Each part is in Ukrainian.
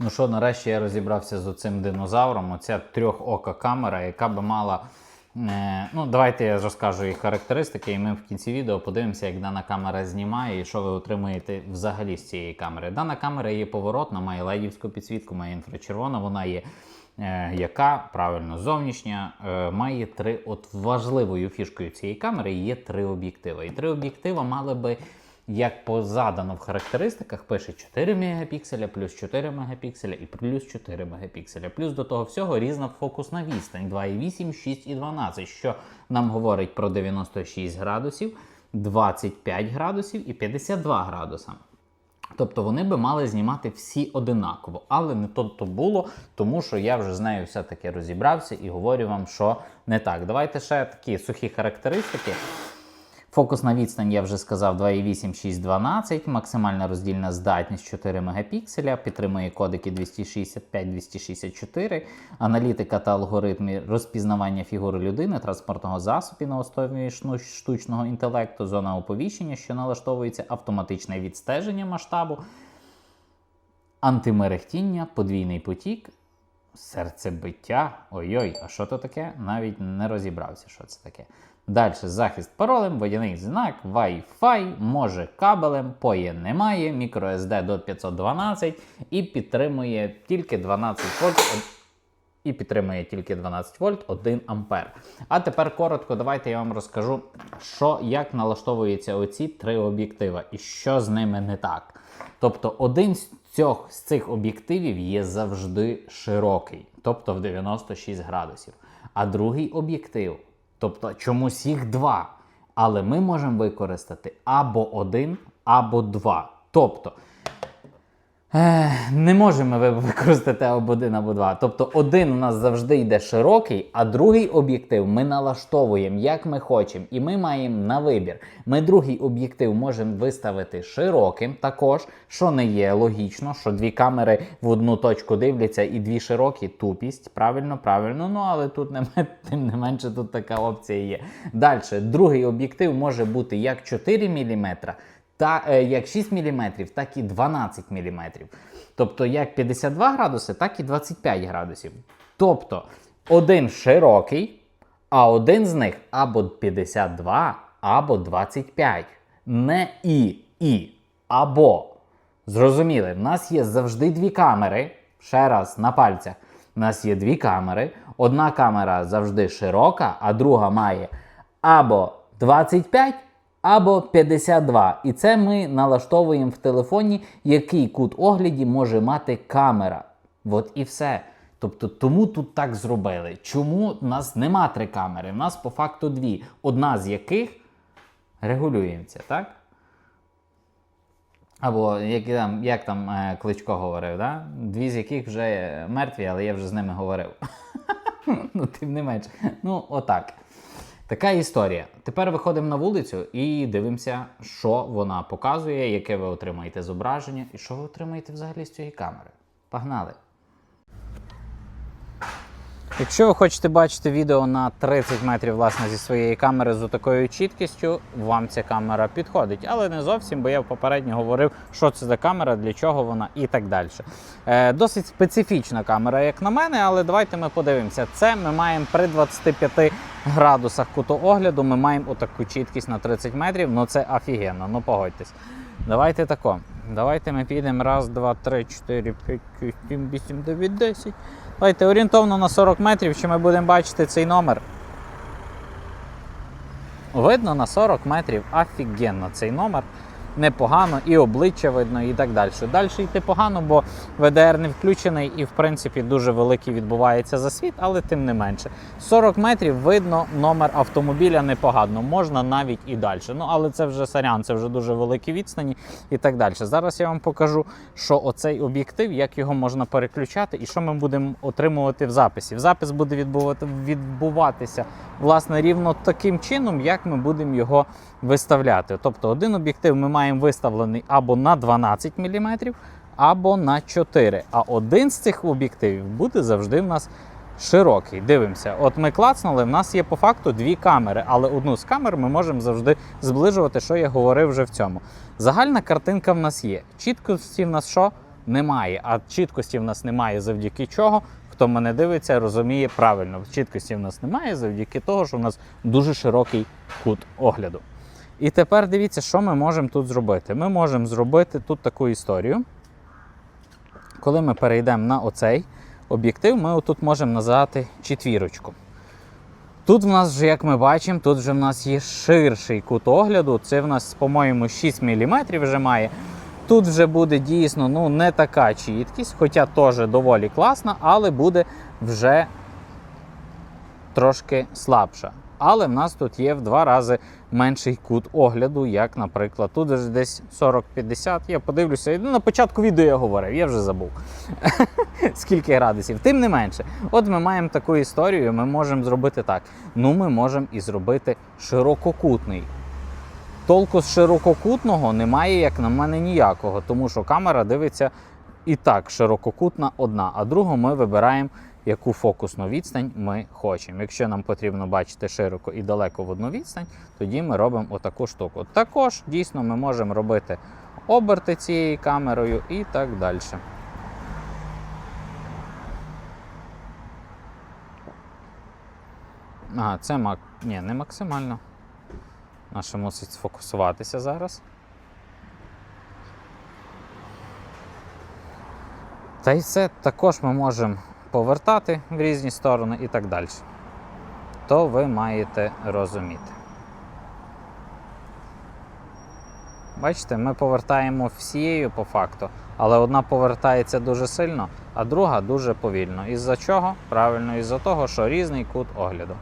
Ну що, нарешті я розібрався з оцим динозавром. Оця трьохока камера, яка би мала. е, Ну, давайте я розкажу їх характеристики, і ми в кінці відео подивимося, як дана камера знімає і що ви отримуєте взагалі з цієї камери. Дана камера є поворотна, має ледівську підсвітку, має інфрачервона, вона є. е, Яка правильно зовнішня е, має три. От важливою фішкою цієї камери є три об'єктиви. І три об'єктива мали би як позадано в характеристиках, пише 4 мегапікселя, плюс 4 мегапікселя і плюс 4 мегапікселя. Плюс до того всього різна фокусна відстань 2,8, 6 і 12, що нам говорить про 96 градусів, 25 градусів і 52 градуса. Тобто вони би мали знімати всі одинаково, але не то то було, тому що я вже з нею все-таки розібрався і говорю вам, що не так. Давайте ще такі сухі характеристики. Фокусна відстань, я вже сказав, 2,8, 6, 12, максимальна роздільна здатність 4 Мп, підтримує кодики 265, 264, аналітика та алгоритми розпізнавання фігури людини, транспортного засобу на основі штучного інтелекту, зона оповіщення, що налаштовується, автоматичне відстеження масштабу, антимерехтіння, подвійний потік, серцебиття. Ой-ой, а що то таке? Навіть не розібрався, що це таке. Далі захист паролем, водяний знак, Wi-Fi, може кабелем, POE немає, microSD до 512 і підтримує тільки 12 вольт. І підтримує тільки 12 вольт 1 ампер. А тепер коротко, давайте я вам розкажу, що як налаштовуються оці три об'єктива і що з ними не так. Тобто, один з цих, з цих об'єктивів є завжди широкий, тобто в 96 градусів. А другий об'єктив, тобто чомусь їх два. Але ми можемо використати або один, або два. Тобто. Не можемо ви використати або один або два. Тобто один у нас завжди йде широкий, а другий об'єктив ми налаштовуємо, як ми хочемо. І ми маємо на вибір. Ми другий об'єктив можемо виставити широким також, що не є логічно, що дві камери в одну точку дивляться і дві широкі тупість. Правильно, правильно. Ну але тут не тим не менше тут така опція є. Далі, другий об'єктив може бути як 4 мм, та е, як 6 мм, так і 12 мм. Тобто як 52 градуси, так і 25 градусів. Тобто один широкий, а один з них або 52, або 25. Не і, і, або. Зрозуміли, в нас є завжди дві камери. Ще раз на пальцях. У нас є дві камери. Одна камера завжди широка, а друга має або 25, або 52. І це ми налаштовуємо в телефоні, який кут огляді може мати камера. От і все. Тобто, тому тут так зробили. Чому в нас нема три камери? У нас по факту дві. Одна з яких регулюється, так? Або як там, як там е, Кличко говорив, да? дві з яких вже мертві, але я вже з ними говорив. ну, тим не менш. Ну, отак. Така історія. Тепер виходимо на вулицю і дивимося, що вона показує, яке ви отримаєте зображення і що ви отримаєте взагалі з цієї камери. Погнали! Якщо ви хочете бачити відео на 30 метрів власне зі своєї камери з такою чіткістю, вам ця камера підходить. Але не зовсім, бо я попередньо говорив, що це за камера, для чого вона і так далі. Е, досить специфічна камера, як на мене, але давайте ми подивимося. Це ми маємо при 25 градусах кутоогляду, ми маємо отаку чіткість на 30 метрів. Ну це офігенно, ну погодьтесь. Давайте тако. Давайте ми підемо раз, два, три, чотири, п'ять, сім, вісім, дев'ять, десять. Давайте орієнтовно на 40 метрів, чи ми будемо бачити цей номер. Видно на 40 метрів офігенно цей номер. Непогано, і обличчя видно, і так далі. Далі йти погано, бо ВДР не включений і, в принципі, дуже великий відбувається засвіт, але тим не менше. 40 метрів видно номер автомобіля непогано, можна навіть і далі. Ну, але це вже сорян, це вже дуже великі відстані і так далі. Зараз я вам покажу, що оцей об'єктив, як його можна переключати і що ми будемо отримувати в записі. В запис буде відбуватися власне рівно таким чином, як ми будемо його виставляти. Тобто один об'єктив ми маємо виставлений або на 12 мм, або на 4. А один з цих об'єктивів буде завжди в нас широкий. Дивимося, от ми клацнули, в нас є по факту дві камери, але одну з камер ми можемо завжди зближувати, що я говорив вже в цьому. Загальна картинка в нас є. Чіткості в нас що? немає. А чіткості в нас немає завдяки чого. Хто мене дивиться, розуміє правильно. Чіткості в нас немає завдяки того, що в нас дуже широкий кут огляду. І тепер дивіться, що ми можемо тут зробити. Ми можемо зробити тут таку історію. Коли ми перейдемо на оцей об'єктив, ми отут можемо назвати четвірочку. Тут в нас вже, як ми бачимо, тут вже в нас є ширший кут огляду. Це в нас, по-моєму, 6 мм вже має. Тут вже буде дійсно ну, не така чіткість, хоча теж доволі класна, але буде вже трошки слабша. Але в нас тут є в два рази менший кут огляду, як, наприклад, тут десь 40-50. Я подивлюся, ну, на початку відео я говорив, я вже забув. Скільки градусів. Тим не менше, от ми маємо таку історію, ми можемо зробити так. Ну, ми можемо і зробити ширококутний. Толку з ширококутного немає, як на мене, ніякого, тому що камера дивиться і так ширококутна одна, а другу ми вибираємо, яку фокусну відстань ми хочемо. Якщо нам потрібно бачити широко і далеко в одну відстань, тоді ми робимо отаку штуку. Також дійсно ми можемо робити оберти цією камерою і так далі. Ага, це мак. Ні, не максимально. Наша мусить сфокусуватися зараз. Та й все також ми можемо повертати в різні сторони і так далі. То ви маєте розуміти. Бачите, ми повертаємо всією по факту, але одна повертається дуже сильно, а друга дуже повільно. Із-за чого? Правильно, із-за того, що різний кут огляду.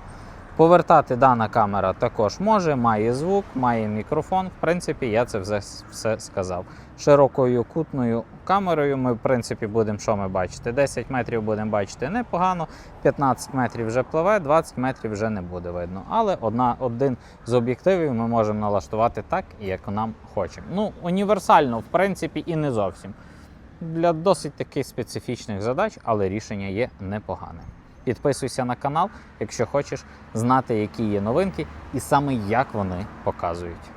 Повертати дана камера також може, має звук, має мікрофон. В принципі, я це все, все сказав. Широкою кутною камерою ми, в принципі, будемо що ми бачити? 10 метрів будемо бачити непогано, 15 метрів вже пливе, 20 метрів вже не буде видно. Але одна, один з об'єктивів ми можемо налаштувати так, як нам хочемо. Ну, універсально, в принципі, і не зовсім. Для досить таких специфічних задач, але рішення є непогане. Підписуйся на канал, якщо хочеш знати, які є новинки, і саме як вони показують.